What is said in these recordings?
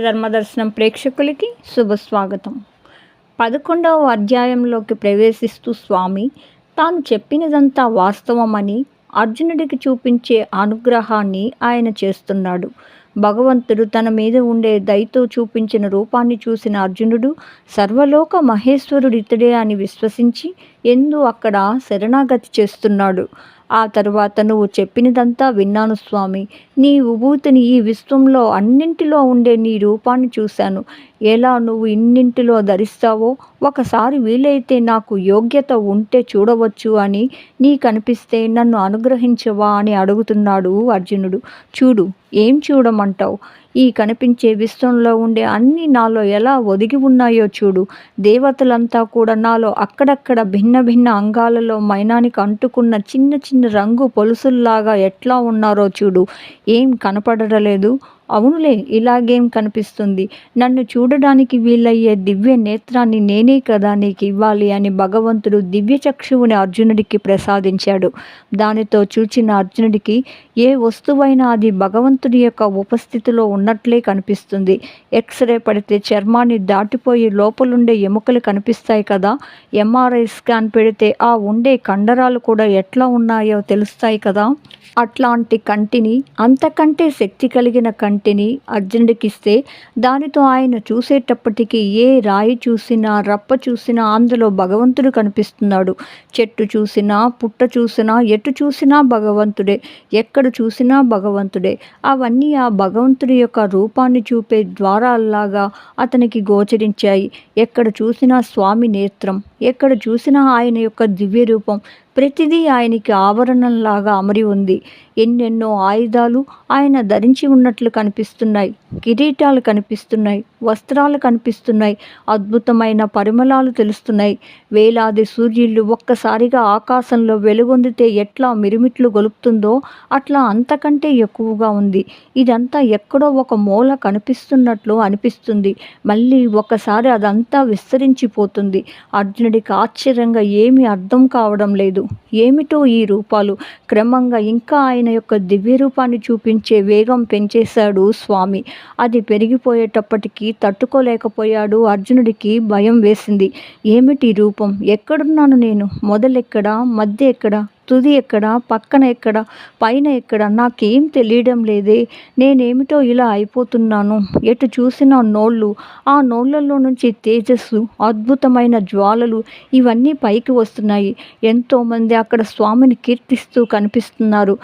ధర్మదర్శనం ప్రేక్షకులకి శుభస్వాగతం పదకొండవ అధ్యాయంలోకి ప్రవేశిస్తూ స్వామి తాను చెప్పినదంతా వాస్తవమని అర్జునుడికి చూపించే అనుగ్రహాన్ని ఆయన చేస్తున్నాడు. భగవంతుడు తన మీద ఉండే దయతో చూపించిన రూపాన్ని చూసిన అర్జునుడు సర్వలోక మహేశ్వరుడు ఇతడే అని విశ్వసించి ఎందు అక్కడ శరణాగతి చేస్తున్నాడు. ఆ తరువాత నువ్వు చెప్పినదంతా విన్నాను స్వామి. నీ విభూతిని ఈ విశ్వంలో అన్నింటిలో ఉండే నీ రూపాన్ని చూశాను. ఎలా నువ్వు ఇన్నింటిలో ధరిస్తావో ఒకసారి వీలైతే నాకు యోగ్యత ఉంటే చూడవచ్చు అని నీ కనిపిస్తే నన్ను అనుగ్రహించవా అని అడుగుతున్నాడు అర్జునుడు. చూడు ఏం చూడమంటావు? ఈ కనిపించే విశ్వంలో ఉండే అన్ని నాలో ఎలా ఒదిగి ఉన్నాయో చూడు. దేవతలంతా కూడా నాలో అక్కడక్కడ భిన్న భిన్న అంగాలలో మైనానికి అంటుకున్న చిన్న చిన్న రంగు పొలుసుల్లాగా ఎట్లా ఉన్నారో చూడు. ఏం కనపడలేదు అవునులే ఇలాగేం కనిపిస్తుంది? నన్ను చూడడానికి వీలయ్యే దివ్య నేత్రాన్ని నేనే కదా నీకు ఇవ్వాలి అని భగవంతుడు దివ్య చక్షువుని అర్జునుడికి ప్రసాదించాడు. దానితో చూచిన అర్జునుడికి ఏ వస్తువైనా అది భగవంతుడి యొక్క ఉపస్థితిలో ఉన్నట్లే కనిపిస్తుంది. ఎక్స్రే పడితే చర్మాన్ని దాటిపోయి లోపలుండే ఎముకలు కనిపిస్తాయి కదా? ఎంఆర్ఐ స్కాన్ పెడితే ఆ ఉండే కండరాలు కూడా ఎట్లా ఉన్నాయో తెలుస్తాయి కదా? అట్లాంటి కంటిని అంతకంటే శక్తి కలిగిన కంటి కంటిని అర్జునుడికి ఇస్తే దానితో ఆయన చూసేటప్పటికి ఏ రాయి చూసినా రప్ప చూసినా అందులో భగవంతుడు కనిపిస్తున్నాడు. చెట్టు చూసినా పుట్ట చూసినా ఎటు చూసినా భగవంతుడే ఎక్కడ చూసినా భగవంతుడే. అవన్నీ ఆ భగవంతుడి యొక్క రూపాన్ని చూపే ద్వారాల్లాగా అతనికి గోచరించాయి. ఎక్కడ చూసినా స్వామి నేత్రం ఎక్కడ చూసినా ఆయన యొక్క దివ్య రూపం ప్రతిదీ ఆయనకి ఆవరణంలాగా అమరి ఉంది. ఎన్నెన్నో ఆయుధాలు ఆయన ధరించి ఉన్నట్లు కనిపిస్తున్నాయి. కిరీటాలు కనిపిస్తున్నాయి. వస్త్రాలు కనిపిస్తున్నాయి. అద్భుతమైన పరిమళాలు తెలుస్తున్నాయి. వేలాది సూర్యుళ్ళు ఒక్కసారిగా ఆకాశంలో వెలుగొందితే ఎట్లా మిరుమిట్లు గొలుపుతుందో అట్లా అంతకంటే ఎక్కువగా ఉంది. ఇదంతా ఎక్కడో ఒక మూల కనిపిస్తున్నట్లు అనిపిస్తుంది. మళ్ళీ ఒకసారి అదంతా విస్తరించిపోతుంది. అర్జునుడికి ఆశ్చర్యంగా ఏమీ అర్థం కావడం లేదు. ఏమిటో ఈ రూపాలు? క్రమంగా ఇంకా ఆయన యొక్క దివ్య రూపాన్ని చూపించే వేగం పెంచేశాడు స్వామి. అది పెరిగిపోయేటప్పటికీ తట్టుకోలేకపోయాడు అర్జునుడికి భయం వేసింది. ఏమిటి రూపం? ఎక్కడున్నాను నేను? మొదలెక్కడ? మధ్య ఎక్కడ తుది ఎక్కడ పక్కన ఎక్కడ పైన ఎక్కడ? నాకేం తెలియడం లేదే. నేనేమిటో ఇలా అయిపోతున్నాను. ఎటు చూసిన నోళ్ళు? ఆ నోళ్ళల్లో నుంచి తేజస్సు అద్భుతమైన జ్వాలలు ఇవన్నీ పైకి వస్తున్నాయి. ఎంతోమంది అక్కడ స్వామిని కీర్తిస్తూ కనిపిస్తున్నారు.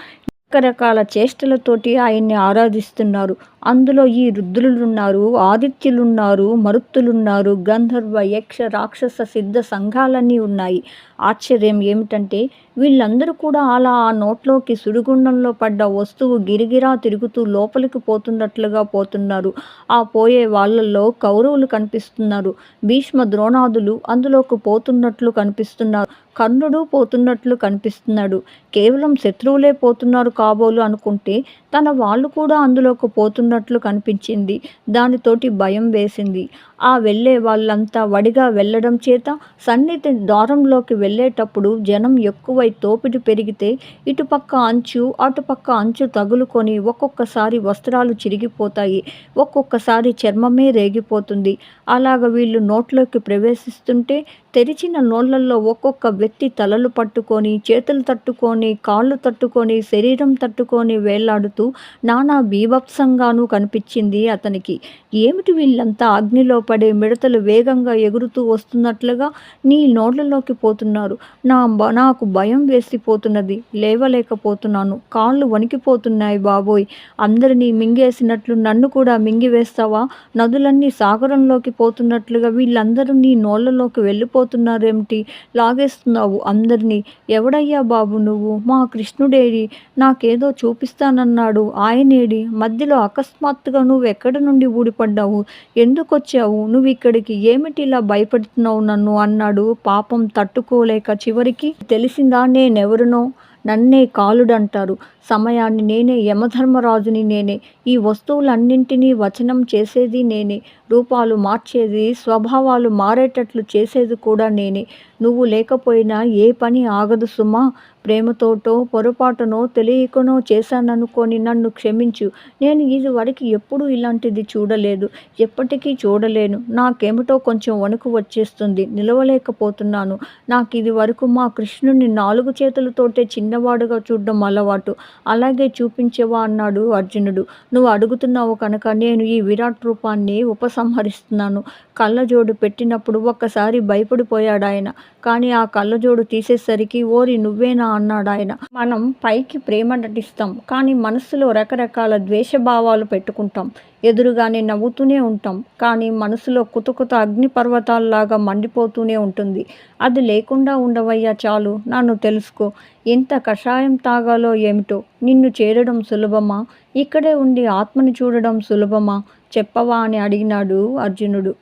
రకరకాల చేష్టలతోటి ఆయన్ని ఆరాధిస్తున్నారు. అందులో ఈ రుద్రులున్నారు ఆదిత్యులున్నారు మరుత్తులున్నారు గంధర్వ యక్ష రాక్షస సిద్ధ సంఘాలన్నీ ఉన్నాయి. ఆశ్చర్యం ఏమిటంటే వీళ్ళందరూ కూడా అలా ఆ నోట్లోకి సుడిగుండంలో పడ్డ వస్తువు గిరిగిరా తిరుగుతూ లోపలికి పోతున్నట్లుగా పోతున్నారు. ఆ పోయే వాళ్ళల్లో కౌరవులు కనిపిస్తున్నారు. భీష్మ ద్రోణాదులు అందులోకి పోతున్నట్లు కనిపిస్తున్నారు. కర్ణుడు పోతున్నట్లు కనిపిస్తున్నాడు. కేవలం శత్రువులే పోతున్నారు కాబోలు అనుకుంటే తన వాళ్ళు కూడా అందులోకి పోతున్నట్లు కనిపించింది. దానితోటి భయం వేసింది. ఆ వెళ్ళే వాళ్ళంతా వడిగా వెళ్ళడం చేత సన్నిధి ద్వారంలోకి వెళ్ళేటప్పుడు జనం ఎక్కువై తోపిడి పెరిగితే ఇటుపక్క అంచు అటుపక్క అంచు తగులుకొని ఒక్కొక్కసారి వస్త్రాలు చిరిగిపోతాయి. ఒక్కొక్కసారి చర్మమే రేగిపోతుంది. అలాగ వీళ్ళు నోట్లోకి ప్రవేశిస్తుంటే తెరిచిన నోళ్ళలో ఒక్కొక్క వ్యక్తి తలలు పట్టుకొని చేతులు తట్టుకొని కాళ్ళు తట్టుకొని శరీరం తట్టుకొని వేళ్ళాడుతూ నానా బీభత్సంగానూ కనిపించింది అతనికి. ఏమిటి వీళ్ళంతా అగ్నిలో పడే మిడతలు వేగంగా ఎగురుతూ వస్తున్నట్లుగా నీ నోళ్ళలోకి పోతున్నారు. నా నాకు భయం వేసిపోతున్నది. లేవలేకపోతున్నాను. కాళ్ళు వణికిపోతున్నాయి బాబోయ్. అందరినీ మింగేసినట్లు నన్ను కూడా మింగివేస్తావా? నదులన్నీ సాగరంలోకి పోతున్నట్లుగా వీళ్ళందరూ నీ నోళ్ళలోకి వెళ్ళిపోతున్నారేమిటి లాగేస్తున్నావు అందరినీ. ఎవడయ్యా బాబు నువ్వు? మా కృష్ణుడేడి. నాకేదో చూపిస్తానన్నాడు. ఆయనేడి. మధ్యలో అకస్మాత్తుగా నువ్వు ఎక్కడి నుండి ఊడిపడ్డావు? ఎందుకు వచ్చావు నువ్వు ఇక్కడికి ఏమిటి ఇలా భయపెడుతున్నావు నన్ను అన్నాడు. పాపం తట్టుకోలేక చివరికి తెలిసిందా నేనెవరినో? నన్నే కాలుడంటారు. సమయాన్ని నేనే యమధర్మరాజుని నేనే ఈ వస్తువులన్నింటినీ వచనం చేసేది నేనే రూపాలు మార్చేది స్వభావాలు మారేటట్లు చేసేది కూడా నేనే. నువ్వు లేకపోయినా ఏ పని ఆగదు సుమా ప్రేమతోటో పొరపాటునో తెలియకనో చేశాననుకొని నన్ను క్షమించు. నేను ఇది వరకు ఎప్పుడూ ఇలాంటిది చూడలేదు ఎప్పటికీ చూడలేను. నాకేమిటో కొంచెం వణుకు వచ్చేస్తుంది నిలవలేకపోతున్నాను. నాకు ఇది వరకు మా కృష్ణుని నాలుగు చేతులతోటే చిన్నవాడుగా చూడడం అలవాటు. అలాగే చూపించేవా అన్నాడు అర్జునుడు. నువ్వు అడుగుతున్నావు కనుక నేను ఈ విరాట్ రూపాన్ని ఉపసంహరిస్తున్నాను. కళ్ళజోడు పెట్టినప్పుడు ఒక్కసారి భయపడిపోయాడు ఆయన. కానీ ఆ కళ్ళజోడు తీసేసరికి ఓరి నువ్వేనా అన్నాడు ఆయన. మనం పైకి ప్రేమ నటిస్తాం కానీ మనసులో రకరకాల ద్వేషభావాలు పెట్టుకుంటాం. ఎదురుగానే నవ్వుతూనే ఉంటాం. కానీ మనసులో కుతకుత అగ్నిపర్వతాల్లాగా మండిపోతూనే ఉంటుంది. అది లేకుండా ఉండవయ్యా చాలు నన్ను తెలుసుకో. ఎంత కషాయం తాగాలో ఏమిటో? నిన్ను చేరడం సులభమా? ఇక్కడే ఉండి ఆత్మని చూడడం సులభమా? చెప్పవా అని అడిగినాడు అర్జునుడు.